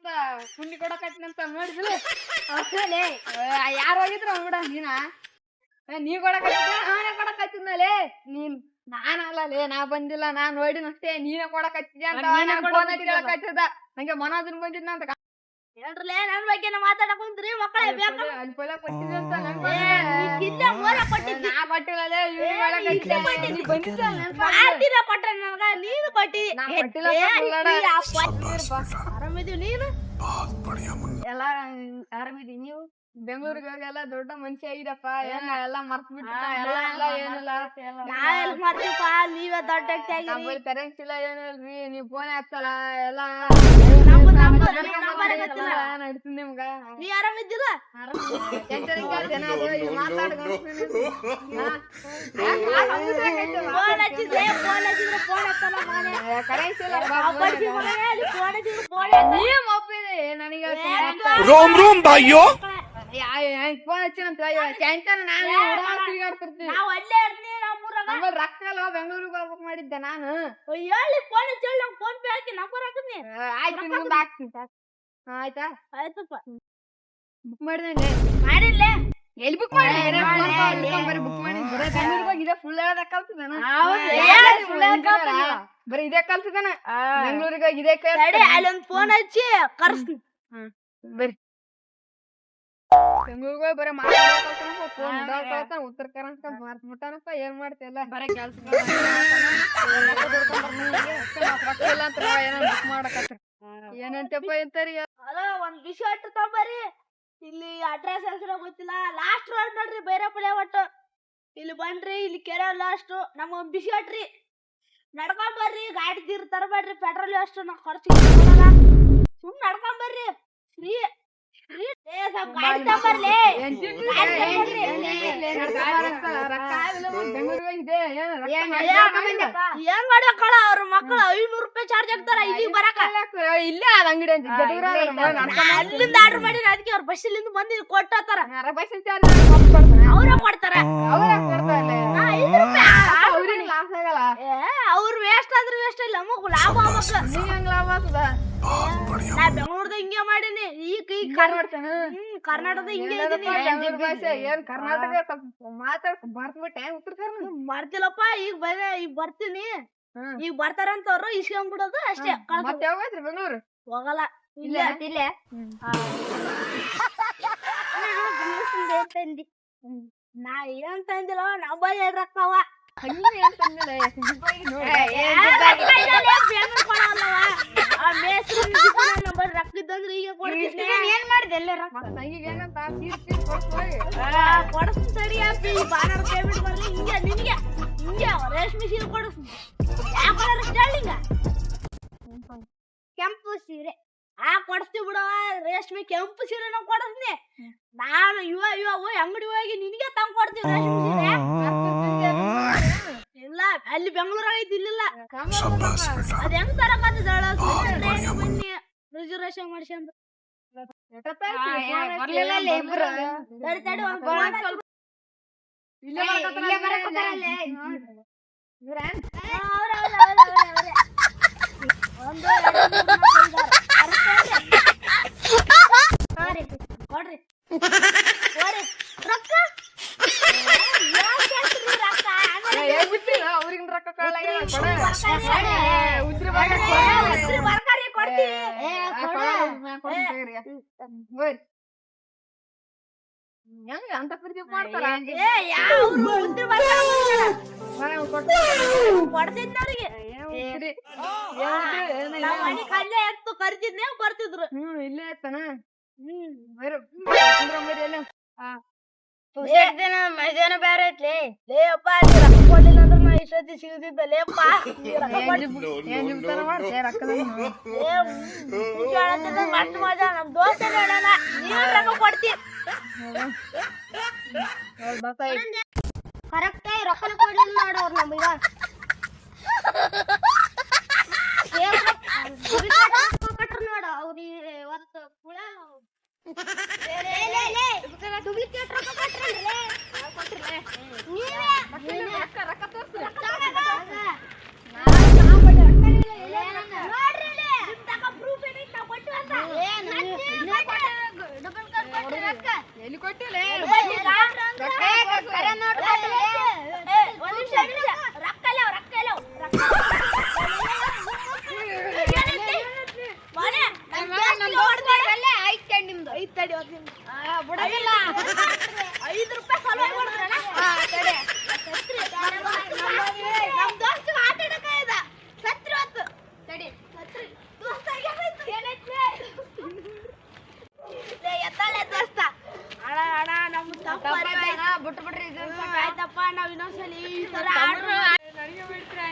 ಅಂತ ಪುಂಡಿ ಕೊಡಕತ್ತಿನಂತ ನೋಡಿದಿಲ್ಲ ಅಸಲೇ ಯಾರು ಹೋಗಿದ್ರ ಅಂಗಡ ನೀನ ಏ, ನೀ ಕೊಡಕತ್ತಿದ್ದ ನಾನೇ ಕೊಡಕತ್ತಿದ್ನಲೇ ನೀನ್ ನಾನಲ್ಲಲೇ ನಾ ಬಂದಿಲ್ಲ ನಾ ನೋಡಿನ ಅಷ್ಟೇ ನೀನೇ ಕೊಡಕತ್ತಿದ್ಯ ಅಂತ ನೀನೇ ನಾನ್ ಫೋನ್ ಕೊಡಕತ್ತಿದ್ಯಲ್ಲ. ಕೇಳಕತ್ತಿದ್ದ ನಂಗೆ ಮನೋಜನ್ ಬಂದಿದ್ನ ಅಂತ ಹೇಳ್ರಲೇ ನನ್ ಬಗ್ಗೆ ಮಾತಾಡಕ್ ಕುಂತ್ರಿ ಮಕ್ಕಳೇ ಬೇಕು ಅಲ್ಲಿ ಪೊಲ ಕೊಟ್ಟಿದ್ದೆ ಅಂತ ನಂಗ್ ಏ, ನೀ ಕಿಲ್ಲೆ ಮೂಲ ಕೊಟ್ಟಿದ್ದಿ. ನಾ ಕೊಟ್ಟಿಲ್ಲಲೇ ಇವ್ನು ಏ, ಕೊಡಕತ್ತಿದ್ದ. ಇಲ್ಲೇ ಕೊಟ್ಟಿದ್ದಿ. ನೀ ಬಂದಿದ್ದ ನೆನ್ಪಾಗ್ಲಿಲ್ಲ. ಮಾಡ್ತೀರ ಕೊಟ್ರೆ ನನಗ ನೀನು ಕೊಟ್ಟಿ ನಾ ಏ, ಕೊಟ್ಟಿಲ್ಲ ಏ, ಬಿಡೋಣ. ಈ ಅಪ್ಪ ಆರಾಮಿದೀವಿ ನೀನು ಎಲ್ಲ ಆರಾಮಿದಿ ನೀವು ಬೆಂಗಳೂರಿಗೆ ಹೋಗಿ ಎಲ್ಲ ದೊಡ್ಡ ಮನುಷ್ಯ ಆಗಿದಪ್ಪ ಏನ ಎಲ್ಲ ಮರ್ತ್ ಬಿಟ್ಟ ಎಲ್ಲ ಏನಿಲ್ಲ ನೀವೇ ದೊಡ್ಡ ವ್ಯಕ್ತಿ ಆಗಿರಿ. ನಮ್ಮಲ್ಲಿ ಕರೆಂಟ್ ಇಲ್ಲ ಏನಿಲ್ರಿ ನೀವು ಫೋನ್ ಹಚ್ಚಲ್ಲ ಎಲ್ಲ ನಡೀತೀನಿ ನಿಮ್ಗ. ನೀ ಆರಾಮಿದ್ದಿಲ್ಲ ಮಾತಾಡ್ಕೊಂಡು ಇಲ್ಲ ರೋಮ್ ರೋಮ್ ಬಾಯ್ಯೋ ಫೋನ್ ಹಚ್ಚಿನಂತ ಚಾಂತನ ನಾನು ತಿರುಗಾಡ್ತಿರ್ತೀನಿ. ನಾವು ಅಲ್ಲೇ ಇರ್ತೀನಿ ನಾವು ಮೂರಾಗ ನಮ್ಮಲ್ಲಿ ರೊಕ್ಕ ಬೆಂಗಳೂರಿಗೆ ಹೋಗ್ಬೇಕು ಮಾಡಿದ್ದೆ ನಾನು. ಹೇಳಿ ಫೋನ್ ಹಚ್ಚಿ ಫೋನ್ ಪೇ ಹಾಕಿ ನಂಬರ್ ಹಾಕಿದ್ನಿ. ಆಯ್ತು ನಿಮ್ದು ಹಾಕ್ತೀನಿ ಆಯ್ತಾ? ಆಯ್ತಪ್ಪ. ಬುಕ್ ಮಾಡಿದೆ ಮಾಡಿಲ್ಲ ಎಲ್ಲಿ ಬುಕ್ ಮಾಡಿ ಬುಕ್ ಮಾಡಿ ಬೆಂಗಳೂರಿಗೆ ಹೋಗಿ ಇದೇ ಫುಲ್ ಹೇಳೋದ ಕಲ್ತಿದ್ದಾನ ಬರೀ ಇದೇ ಕಲ್ತಿದ್ದಾನ ಬೆಂಗಳೂರಿಗೆ ಹೋಗಿ ಇದೇ ಅಲ್ಲಿ ಒಂದು ಫೋನ್ ಹಚ್ಚಿ ಕರ್ಸ್ತೀನಿ. ಬರ್ರಿ ಬೆಂಗಳೂರಿಗೆ ಬರ ಬರೀ ಮಾತಾಡೋ ಫೋನ್ ಕಲ್ತಾನ ಉತ್ತರ ಕರ್ನಾಟಕ ಮಾರ್ತ್ ಮುಟ್ಟಾನಪ್ಪ ಏನ್ ಮಾಡ್ತಿಲ್ಲ ಬರೀ ಕೆಲ್ಸ ರೊಕ್ಕ ಇಲ್ಲ ಅಂತ ಏನೋ ಬುಕ್ ಮಾಡಕತ್ರ. ಏನಂತಪ್ಪ ಎಂತಾರಿ ಅಲ್ಲ ಒಂದ್ ಬಿಸಿ ಹೊಟ್ಟು ತಗೊಂಬರ್ರಿ ಇಲ್ಲಿ ಅಡ್ರೆಸ್ ಹೆಸರು ಗೊತ್ತಿಲ್ಲ. ಲಾಸ್ಟ್ ರೋಡ್ ನೋಡ್ರಿ ಬೈರಪ್ಪಳೆ ಒಟ್ಟು. ಇಲ್ಲಿ ಬನ್ರಿ ಇಲ್ಲಿ ಕೆರೆ ಲಾಸ್ಟ್ ನಮ್ಮ ಒಂದ್ ಬಿಸಿ ಅಟ್ರಿ. ನಡ್ಕೊಂಡ್ ಬರ್ರಿ ಗಾಡಿ ತೀರ್ ತರಬೇಡ್ರಿ ಪೆಟ್ರೋಲ್ ಅಷ್ಟು ನಾ ಖರ್ಚು ಸುಮ್ ನಡ್ಕೊಂಡ್ ಬರ್ರಿ. Free free. ಗಾಡಿ ತಗೊಂಬರ್ಲಿ ಏನ್ ಮಾಡ್ಬೇಕಳ ಅವ್ರ ಮಕ್ಕಳು ಐನೂರು ರೂಪಾಯಿ ಚಾರ್ಜ್ ಆಗ್ತಾರ ಇಲ್ಲಿಗೆ ಬರಕ. ಇಲ್ಲೇ ಅದ ಅಂಗಡಿ ಅಂತ. ಅಲ್ಲಿಂದ ಆರ್ಡರ್ ಮಾಡಿ ಅದಕ್ಕೆ ಅವ್ರ ಬಸ್ಸಲ್ಲಿಂದ ಬಂದು ಕೊಟ್ಟಾತಾರ ಅವ್ರ ಅವ್ರ ಈಗ ಈಗ ಕಾರ್ ಮಾಡ್ತಾನ ಹ್ಮ್ ಕರ್ನಾಟಕದ ಹಿಂಗೆ ಏನ್ ಕರ್ನಾಟಕ ಮಾತಾಡ್ ಬರ್ತ್ಬಿಟ್ಟೆ ಉತ್ತರ ಕರ್ನಾಟಕ ಮಾಡ್ತಿಲ್ಲಪ್ಪ ಈಗ ಬರೇ ಈಗ ಬರ್ತೀನಿ. ಈಗ ಬರ್ತಾರಂತ ಅವ್ರು ಇಸ್ಕೊಂಡ್ಬಿಡೋದು ಅಷ್ಟೇ ಮತ್ತೆ ಬೆಂಗಳೂರು ಹೋಗಲ್ಲ ಇಲ್ಲ ಇಲ್ಲೇ ತಂದಿ ನಾ ಏನ್ ತಂದಿಲ್ಲ ನಮ್ಮ ಬಳಿ ರೊಕ್ಕವ ಹಣ್ಣು ಏನ್ ತಂದಿಲ್ಲ ಸಿಂಪಲ್ ನೋಡಿ ರೊಕ್ಕ ಇದ್ದಂದ್ರೆ ಈಗ ಕೊಡ್ತೀನಿ ಮಾಡಿದೆ ಎಲ್ಲ ಹೋಗಿ. ಕೊಡಿಸ್ತೀನಿ ತಡಿ ಅಪ್ಪಿ ಬಾನರ್ ಪೇಮೆಂಟ್ ಬರ್ಲಿ. ಹಿಂಗೆ ನಿನ್ಗೆ. ಹಿಂಗೆ ರೇಷ್ಮೆ ಸೀರೆ ಕೊಡಿಸ್ತೀನಿ ಯಾವ ಕಲರ್ ಕೆಂಪು ಸೀರೆ. ಆ ಕೊಡಿಸ್ತೀವಿ ಬಿಡವ ರೇಷ್ಮೆ ಕೆಂಪು ಸೀರೆ ನಾವು ಕೊಡಿಸ್ತೀನಿ ನಾನು ಇವ ಇವ ಹೋಗಿ ಅಂಗಡಿ ಹೋಗಿ ನಿನಗೆ ತಂದು ಕೊಡ್ತೀವಿ ರೇಷ್ಮೆ ಸೀರೆ. ಇಲ್ಲ ಅಲ್ಲಿ ಬೆಂಗಳೂರಾಗ ಐತಿ ಇಲ್ಲಿಲ್ಲ. ಅದ ಹೆಂಗ್ ತರಕತ್ತದ ಬನ್ನಿ ರಿಸರ್ವೇಶನ್ ಮಾಡಿಸಿ ಅವ್ರಿಗಿನ್ ರೊಕ್ಕ ಉದ್ರಿ ಏನ್ ಹೆಂಗ ಅಂತ ಪ್ರೀತಿ ಮಾಡ್ತಾರ? ಕಲ್ಲೇ ಎತ್ತು ಕರ್ತಿದ್ನೆ ಬರ್ತಿದ್ರು. ಹ್ಮ್ ಇಲ್ಲೇ ಆಯ್ತಾನ? ಹ್ಮ್. ಮಜಾನ ಬೇರೆ ಐತ್ಲಿ. ಲೇಪ್ಪ ನೀ ರೊಕ್ಕ ಕೊಡ್ಲಿಲ್ಲ ಅಂದ್ರೆ ನಾ ಇಷ್ಟೊತ್ತಿ ಸಿಗದಿದ್ದ ಲೇಪ್ಪ ನೀ ರೊಕ್ಕ ಏನ್ ಕೊಡ್- ಜಿಬ್- ಏನ್ ಜಿಬ್ತಾನ ಮಾಡ್ತೀಯ ರೊಕ್ಕದ ನೀನು? ಏ, ಮುಂಚೆ ಹೇಳತ್ತಿದ್ರೆ ಮಸ್ತ್ ಮಜಾ ನಮ್ ದೋಸ್ತ ಹೇಳಣ ನೀವ್ ರೊಕ್ಕ ಕೊಡ್ತಿ ಹೇಳ್ ಬರ್ತಾ ಇದ್. ಕರೆಕ್ಟ್ ಆಗಿ ರೊಕ್ಕನ ಕೊಡ್ಲಿಲ್ಲ ನೋಡವ್ರು ನಮಗ ನೋಡು ಅವ್ರಿಗೆ ಪುಳ ಡೂಪ್ಲಿಕೇಟ್ ರೊಕ್ಕ ಕೊಟ್ರಲ್ರಿ ನೀವೇ? ರೊಕ್ಕ ರೊಕ್ಕ. ಬಿಟ್ಟು ಬಿಡ್ರಿ ಆಯ್ತಪ್ಪ. ನಾವು ಇನ್ನೊಂದ್ಸಲಿ ಈ ತರ ನನಗೆ ಬಿಟ್ರೆ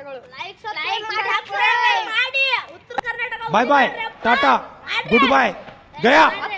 ಧನ್ಯವಾದಗಳು ಲೈಕ್ ಬಾಯ್ ಮಾಡಿ. ಉತ್ತರ ಕರ್ನಾಟಕ बाय